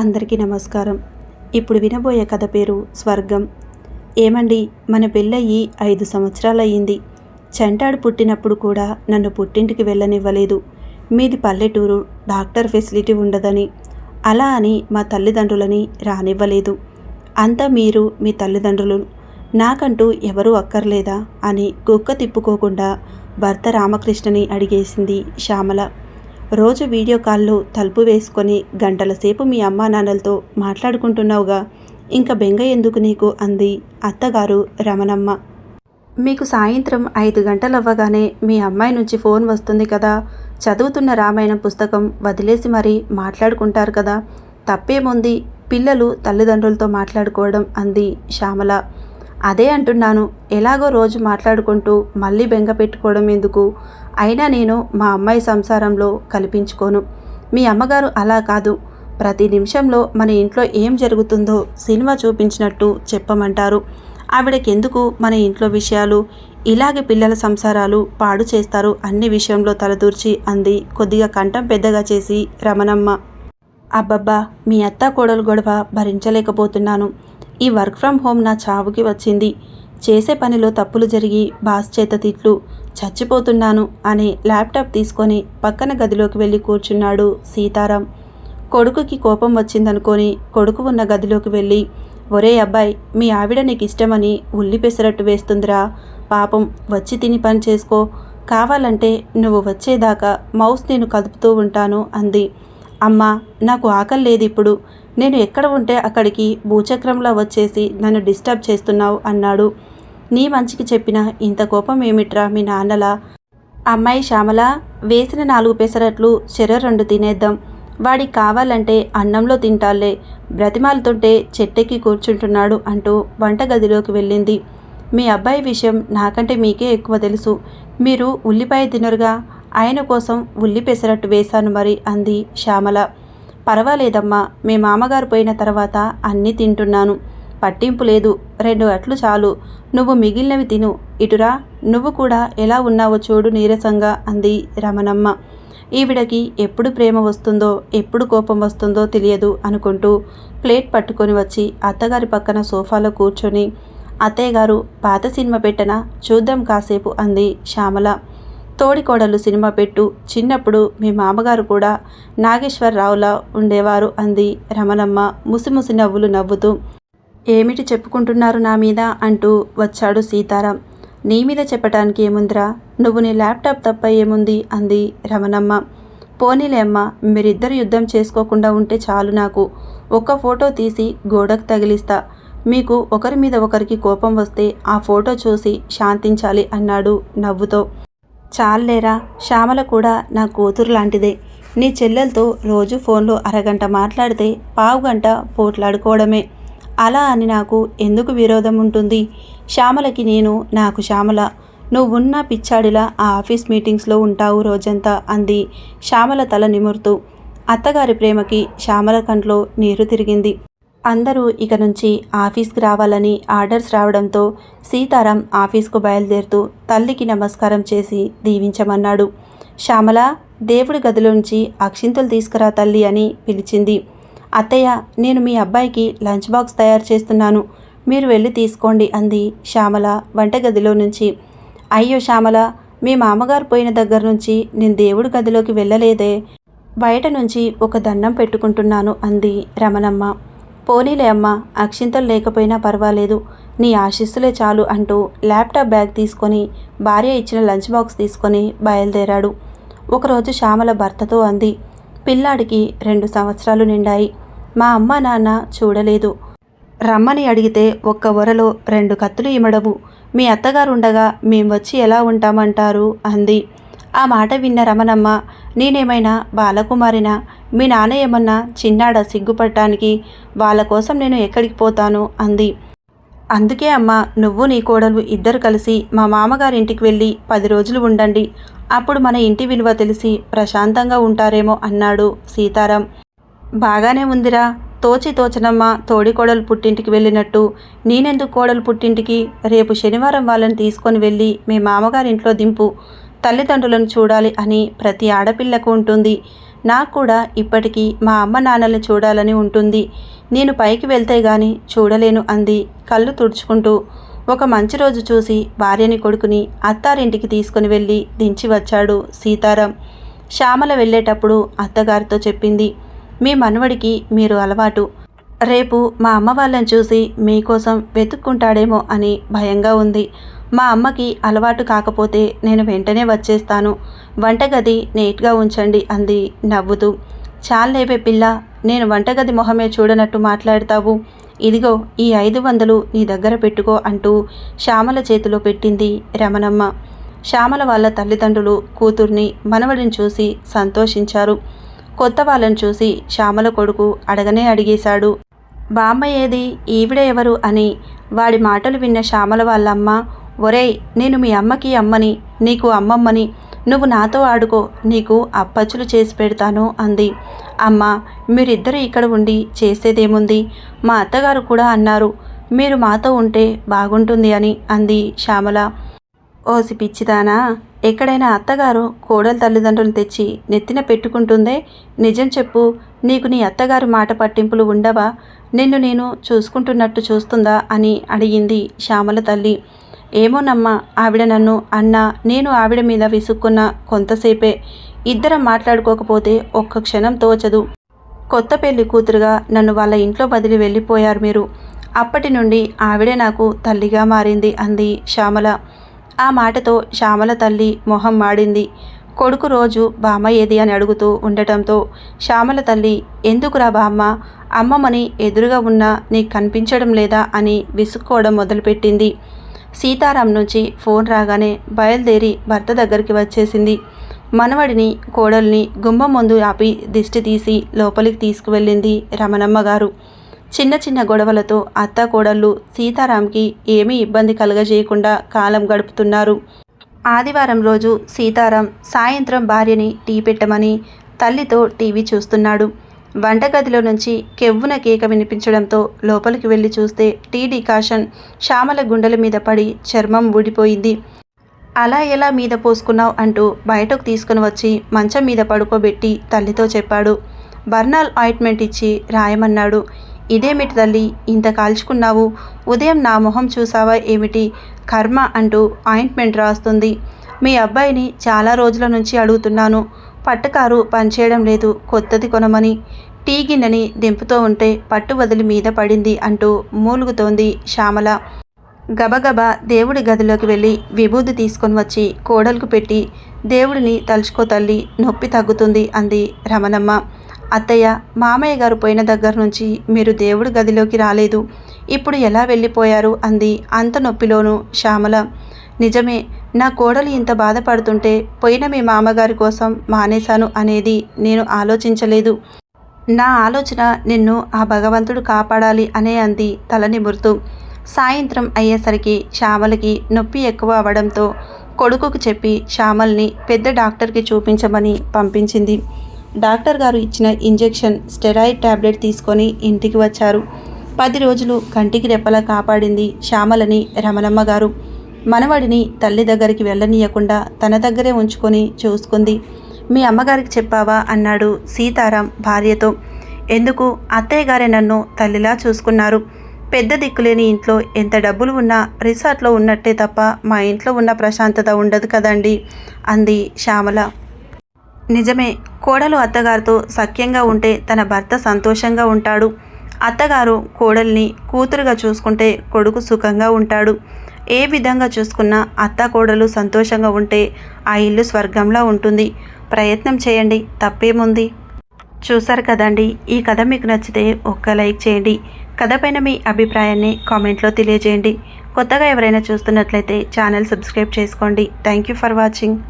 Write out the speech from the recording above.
అందరికీ నమస్కారం. ఇప్పుడు వినబోయే కథ పేరు స్వర్గం. ఏమండి మన పెళ్ళయి ఐదు సంవత్సరాలయ్యింది. చంటాడు పుట్టినప్పుడు కూడా నన్ను పుట్టింటికి వెళ్ళనివ్వలేదు. మీది పల్లెటూరు డాక్టర్ ఫెసిలిటీ ఉండదని. అలా అని మా తల్లిదండ్రులని రానివ్వలేదు. అంతా మీరు మీ తల్లిదండ్రులు. నాకంటూ ఎవరూ అక్కర్లేదా అని కుక్క తిప్పుకోకుండా భర్త రామకృష్ణని అడిగేసింది శ్యామల. రోజు వీడియో కాల్లో తలుపు వేసుకొని గంటల సేపు మీ అమ్మా నాన్నలతో మాట్లాడుకుంటున్నావుగా. ఇంకా బెంగ ఎందుకు నీకు? అంది అత్తగారు రమణమ్మ. మీకు సాయంత్రం ఐదు గంటలవ్వగానే మీ అమ్మాయి నుంచి ఫోన్ వస్తుంది కదా. చదువుతున్న రామాయణం పుస్తకం వదిలేసి మరీ మాట్లాడుకుంటారు కదా. తప్పేముంది? పిల్లలు తల్లిదండ్రులతో మాట్లాడుకోవడం అంది శ్యామల. అదే అంటున్నాను. ఎలాగో రోజు మాట్లాడుకుంటూ మళ్ళీ బెంగ పెట్టుకోవడం ఎందుకు? అయినా నేను మా అమ్మాయి సంసారంలో కల్పించుకోను. మీ అమ్మగారు అలా కాదు. ప్రతి నిమిషంలో మన ఇంట్లో ఏం జరుగుతుందో సినిమా చూపించినట్టు చెప్పమంటారు. ఆవిడకెందుకు మన ఇంట్లో విషయాలు? ఇలాగే పిల్లల సంసారాలు పాడు చేస్తారు అన్ని విషయంలో తలదూర్చి అంది కొద్దిగా కంఠం పెద్దగా చేసి రమణమ్మ. అబ్బబ్బా మీ అత్త కోడలు గొడవ భరించలేకపోతున్నాను. ఈ వర్క్ ఫ్రమ్ హోమ్ నా చావుకి వచ్చింది. చేసే పనిలో తప్పులు జరిగి బాస్ చేత తిట్లు చచ్చిపోతున్నాను అని ల్యాప్టాప్ తీసుకొని పక్కన గదిలోకి వెళ్ళి కూర్చున్నాడు సీతారాం. కొడుకుకి కోపం వచ్చిందనుకొని కొడుకు ఉన్న గదిలోకి వెళ్ళి ఒరే అబ్బాయి మీ ఆవిడ నీకు ఇష్టమని ఉల్లి పెసరట్టు వేస్తుందిరా. పాపం వచ్చి తిని పని చేసుకో. కావాలంటే నువ్వు వచ్చేదాకా మౌస్ నేను కదుపుతూ ఉంటాను అంది. అమ్మా నాకు ఆకలి లేదు ఇప్పుడు నేను ఎక్కడ ఉంటే అక్కడికి భూచక్రంలో వచ్చేసి నన్ను డిస్టర్బ్ చేస్తున్నావు అన్నాడు. నీ మంచికి చెప్పిన ఇంత కోపం ఏమిట్రా మీ నాన్నలా? అమ్మాయి శ్యామల వేసిన నాలుగు పెసరట్లు చెర రెండు తినేద్దాం. వాడికి కావాలంటే అన్నంలో తింటాలే బ్రతిమాలుతుంటే చెట్టెక్కి కూర్చుంటున్నాడు అంటూ వంటగదిలోకి వెళ్ళింది. మీ అబ్బాయి విషయం నాకంటే మీకే ఎక్కువ తెలుసు. మీరు ఉల్లిపాయ తినరుగా? ఆయన కోసం ఉల్లి పెసరట్టు వేశాను మరి అంది శ్యామల. పర్వాలేదమ్మా మీ మామగారు పోయిన తర్వాత అన్నీ తింటున్నాను. పట్టింపు లేదు రెండు అట్లు చాలు. నువ్వు మిగిలినవి తిను. ఇటురా నువ్వు కూడా ఎలా ఉన్నావో చూడు నీరసంగా అంది రమణమ్మ. ఈవిడకి ఎప్పుడు ప్రేమ వస్తుందో ఎప్పుడు కోపం వస్తుందో తెలియదు అనుకుంటూ ప్లేట్ పట్టుకొని వచ్చి అత్తగారి పక్కన సోఫాలో కూర్చొని అత్తయ్య గారు పాత సినిమా పెట్టనా? చూద్దాం కాసేపు అంది శ్యామల. తోడికోడలు సినిమా పెట్టు. చిన్నప్పుడు మీ మామగారు కూడా నాగేశ్వరరావులా ఉండేవారు అంది రమణమ్మ. ముసిముసి నవ్వులు నవ్వుతూ ఏమిటి చెప్పుకుంటున్నారు నా మీద? అంటూ వచ్చాడు సీతారాం. నీ మీద చెప్పటానికి ఏముందిరా? నువ్వు నీ ల్యాప్టాప్ తప్ప ఏముంది? అంది రమణమ్మ. పోనీలే అమ్మ మీరిద్దరు యుద్ధం చేసుకోకుండా ఉంటే చాలు నాకు. ఒక్క ఫోటో తీసి గోడకు తగిలిస్తా. మీకు ఒకరి మీద ఒకరికి కోపం వస్తే ఆ ఫోటో చూసి శాంతించాలి అన్నాడు నవ్వుతో. చాలేరా శ్యామల కూడా నా కూతురు లాంటిదే. నీ చెల్లెలతో రోజు ఫోన్లో అరగంట మాట్లాడితే పావు గంట పోట్లాడుకోవడమే. అలా అని నాకు ఎందుకు విరోధం ఉంటుంది? శ్యామలకి నేను నాకు శ్యామల. నువ్వున్న పిచ్చాడిలా ఆ ఆఫీస్ మీటింగ్స్లో ఉంటావు రోజంతా అంది శ్యామల తల నిమురుతూ. అత్తగారి ప్రేమకి శ్యామల కంట్లో నీరు తిరిగింది. అందరూ ఇక నుంచి ఆఫీస్కి రావాలని ఆర్డర్స్ రావడంతో సీతారాం ఆఫీస్కు బయలుదేరుతూ తల్లికి నమస్కారం చేసి దీవించమన్నాడు. శ్యామల దేవుడి గదిలోంచి అక్షింతలు తీసుకురా తల్లి అని పిలిచింది. అత్తయ్య నేను మీ అబ్బాయికి లంచ్ బాక్స్ తయారు చేస్తున్నాను. మీరు వెళ్ళి తీసుకోండి అంది శ్యామల వంటగదిలో నుంచి. అయ్యో శ్యామల మీ మామగారు పోయిన దగ్గర నుంచి నేను దేవుడి గదిలోకి వెళ్ళలేదే. బయట నుంచి ఒక దండం పెట్టుకుంటున్నాను అంది రమణమ్మ. పోనీలే అమ్మ అక్షింతలు లేకపోయినా పర్వాలేదు. నీ ఆశీస్సులే చాలు అంటూ ల్యాప్టాప్ బ్యాగ్ తీసుకొని భార్య ఇచ్చిన లంచ్ బాక్స్ తీసుకొని బయలుదేరాడు. ఒకరోజు శ్యామల భర్తతో అంది పిల్లాడికి రెండు సంవత్సరాలు నిండాయి. మా అమ్మ నాన్న చూడలేదు. రమ్మని అడిగితే ఒక్క వరలో రెండు కత్తులు ఇమడవు. మీ అత్తగారు ఉండగా మేం వచ్చి ఎలా ఉంటామంటారు? అంది. ఆ మాట విన్న రమణమ్మ నేనేమైనా బాలకుమారినా? మీ నాన్న ఏమన్నా చిన్నాడ సిగ్గుపడటానికి వాళ్ళ కోసం నేను ఎక్కడికి పోతాను? అంది. అందుకే అమ్మ నువ్వు నీ కోడలు ఇద్దరు కలిసి మా మామగారింటికి వెళ్ళి పది రోజులు ఉండండి. అప్పుడు మన ఇంటి విలువ తెలిసి ప్రశాంతంగా ఉంటారేమో అన్నాడు సీతారాం. బాగానే ఉందిరా. తోచి తోచనమ్మ తోడి కోడలు పుట్టింటికి వెళ్ళినట్టు. నేనెందుకు కోడలు పుట్టింటికి? రేపు శనివారం వాళ్ళని తీసుకొని వెళ్ళి మీ మామగారింట్లో దింపు. తల్లిదండ్రులను చూడాలి అని ప్రతి ఆడపిల్లకు ఉంటుంది. నాకు కూడా ఇప్పటికీ మా అమ్మ నాన్నల్ని చూడాలని ఉంటుంది. నేను పైకి వెళ్తే గాని చూడలేను అంది. కళ్ళు తుడుచుకుంటూ ఒక మంచి రోజు చూసి భార్యని కొడుకుని అత్తారింటికి తీసుకుని వెళ్ళి దించి వచ్చాడు సీతారాం. శ్యామల వెళ్ళేటప్పుడు అత్తగారితో చెప్పింది మీ మనవడికి మీరు అలవాటు. రేపు మా అమ్మ వాళ్ళని చూసి మీకోసం వెతుక్కుంటాడేమో అని భయంగా ఉంది. మా అమ్మకి అలవాటు కాకపోతే నేను వెంటనే వచ్చేస్తాను. వంటగది నీట్గా ఉంచండి అంది నవ్వుతూ. చాలేవే పిల్ల నేను వంటగది మొహమే చూడనట్టు మాట్లాడతావు. ఇదిగో ఈ ఐదు వందలు నీ దగ్గర పెట్టుకో అంటూ శ్యామల చేతిలో పెట్టింది రమణమ్మ. శ్యామల వాళ్ళ తల్లిదండ్రులు కూతుర్ని మనవడిని చూసి సంతోషించారు. కొత్త వాళ్ళని చూసి శ్యామల కొడుకు అడగనే అడిగేశాడు. బామ్మ ఏది ఈవిడ ఎవరు? అని వాడి మాటలు విన్న శ్యామల వాళ్ళమ్మ ఒరేయ్ నేను మీ అమ్మకి అమ్మని నీకు అమ్మమ్మని నువ్వు నాతో ఆడుకో నీకు అప్పచ్చులు చేసి పెడతాను అంది. అమ్మ మీరిద్దరూ ఇక్కడ ఉండి చేసేదేముంది? మా అత్తగారు కూడా అన్నారు మీరు మాతో ఉంటే బాగుంటుంది అని అంది శ్యామల. ఓసి పిచ్చిదానా ఎక్కడైనా అత్తగారు కోడల తల్లిదండ్రులు తెచ్చి నెత్తిన పెట్టుకుంటుందే? నిజం చెప్పు నీకు నీ అత్తగారు మాట పట్టింపులు ఉండవా? నిన్ను నేను చూసుకుంటున్నట్టు చూస్తుందా అని అడిగింది శ్యామల తల్లి. ఏమోనమ్మా ఆవిడ నన్ను అన్న నేను ఆవిడ మీద విసుక్కున్న కొంతసేపే. ఇద్దరం మాట్లాడుకోకపోతే ఒక్క క్షణం తోచదు. కొత్త పెళ్ళి కూతురుగా నన్ను వాళ్ళ ఇంట్లో వదిలి వెళ్ళిపోయారు మీరు. అప్పటి నుండి ఆవిడే నాకు తల్లిగా మారింది అంది శ్యామల. ఆ మాటతో శ్యామల తల్లి మొహం మాడింది. కొడుకు రోజు బామ్మ ఏది అని అడుగుతూ ఉండటంతో శ్యామల తల్లి ఎందుకురా బామ్మ అమ్మమ్మని ఎదురుగా ఉన్నా నీకు కనిపించడం లేదా? అని విసుక్కోవడం మొదలుపెట్టింది. సీతారాం నుంచి ఫోన్ రాగానే బయలుదేరి భర్త దగ్గరికి వచ్చేసింది. మనవడిని కోడల్ని గుమ్మం ముందు ఆపి దిష్టి తీసి లోపలికి తీసుకువెళ్ళింది రమణమ్మ గారు. చిన్న చిన్న గొడవలతో అత్త కోడళ్ళు సీతారాంకి ఏమీ ఇబ్బంది కలగజేయకుండా కాలం గడుపుతున్నారు. ఆదివారం రోజు సీతారాం సాయంత్రం భార్యని టీ పెట్టమని తల్లితో టీవీ చూస్తున్నాడు. వంటగదిలో నుంచి కెవ్వున కేక వినిపించడంతో లోపలికి వెళ్ళి చూస్తే టీ డికాషన్ శ్యామల గుండెల మీద పడి చర్మం ఊడిపోయింది. అలా ఎలా మీద పోసుకున్నావు? అంటూ బయటకు తీసుకుని వచ్చి మంచం మీద పడుకోబెట్టి తల్లితో చెప్పాడు. బర్నాల్ ఆయింట్మెంట్ ఇచ్చి రాయమన్నాడు. ఇదేమిటి తల్లి ఇంత కాల్చుకున్నావు? ఉదయం నా మొహం చూసావా ఏమిటి? కర్మ అంటూ ఆయింట్మెంట్ రాస్తుంది. మీ అబ్బాయిని చాలా రోజుల నుంచి అడుగుతున్నాను. పట్టుకారు పనిచేయడం లేదు. కొత్తది కొనమని. టీ గిన్నెని దింపుతూ ఉంటే పట్టు వదిలి మీద పడింది అంటూ మూలుగుతోంది శ్యామల. గబగబా దేవుడి గదిలోకి వెళ్ళి విభూది తీసుకొని వచ్చి కోడలకు పెట్టి దేవుడిని తలుచుకో తల్లి నొప్పి తగ్గుతుంది అంది రమణమ్మ. అత్తయ్య మామయ్య గారు పోయిన దగ్గర నుంచి మీరు దేవుడి గదిలోకి రాలేదు. ఇప్పుడు ఎలా వెళ్ళిపోయారు? అంది అంత నొప్పిలోనూ శ్యామల. నిజమే నా కోడలు ఇంత బాధపడుతుంటే పోయిన మీ మామగారి కోసం మానేశాను అనేది నేను ఆలోచించలేదు. నా ఆలోచన నిన్ను ఆ భగవంతుడు కాపాడాలి అనే అంది తలనిమురుతూ సాయంత్రం అయ్యేసరికి శ్యామలకి నొప్పి ఎక్కువ అవడంతో కొడుకుకు చెప్పి శ్యామల్ని పెద్ద డాక్టర్కి చూపించమని పంపించింది. డాక్టర్ గారు ఇచ్చిన ఇంజెక్షన్ స్టెరాయిడ్ టాబ్లెట్ తీసుకొని ఇంటికి వచ్చారు. పది రోజులు కంటికి రెప్పలా కాపాడింది శ్యామలని రమణమ్మ గారు. మనవడిని తల్లి దగ్గరికి వెళ్ళనీయకుండా తన దగ్గరే ఉంచుకొని చూసుకుంది. మీ అమ్మగారికి చెప్పావా? అన్నాడు సీతారాం భార్యతో. ఎందుకు? అత్తయ్య గారే నన్ను తల్లిలా చూసుకున్నారు. పెద్ద దిక్కులేని ఇంట్లో ఎంత డబ్బులు ఉన్నా రిసార్ట్లో ఉన్నట్టే తప్ప మా ఇంట్లో ఉన్న ప్రశాంతత ఉండదు కదండి అంది శ్యామల. నిజమే కోడలు అత్తగారితో సఖ్యంగా ఉంటే తన భర్త సంతోషంగా ఉంటాడు. అత్తగారు కోడల్ని కూతురుగా చూసుకుంటే కొడుకు సుఖంగా ఉంటాడు. ఏ విధంగా చూసుకున్నా అత్త కోడలు సంతోషంగా ఉంటే ఆ ఇల్లు స్వర్గంలా ఉంటుంది. ప్రయత్నం చేయండి తప్పేముంది? చూసారు కదండి ఈ కథ మీకు నచ్చితే ఒక్క లైక్ చేయండి. కథ పైన మీ అభిప్రాయాన్ని కామెంట్లో తెలియజేయండి. కొత్తగా ఎవరైనా చూస్తున్నట్లయితే ఛానల్ సబ్స్క్రైబ్ చేసుకోండి. Thank you for watching.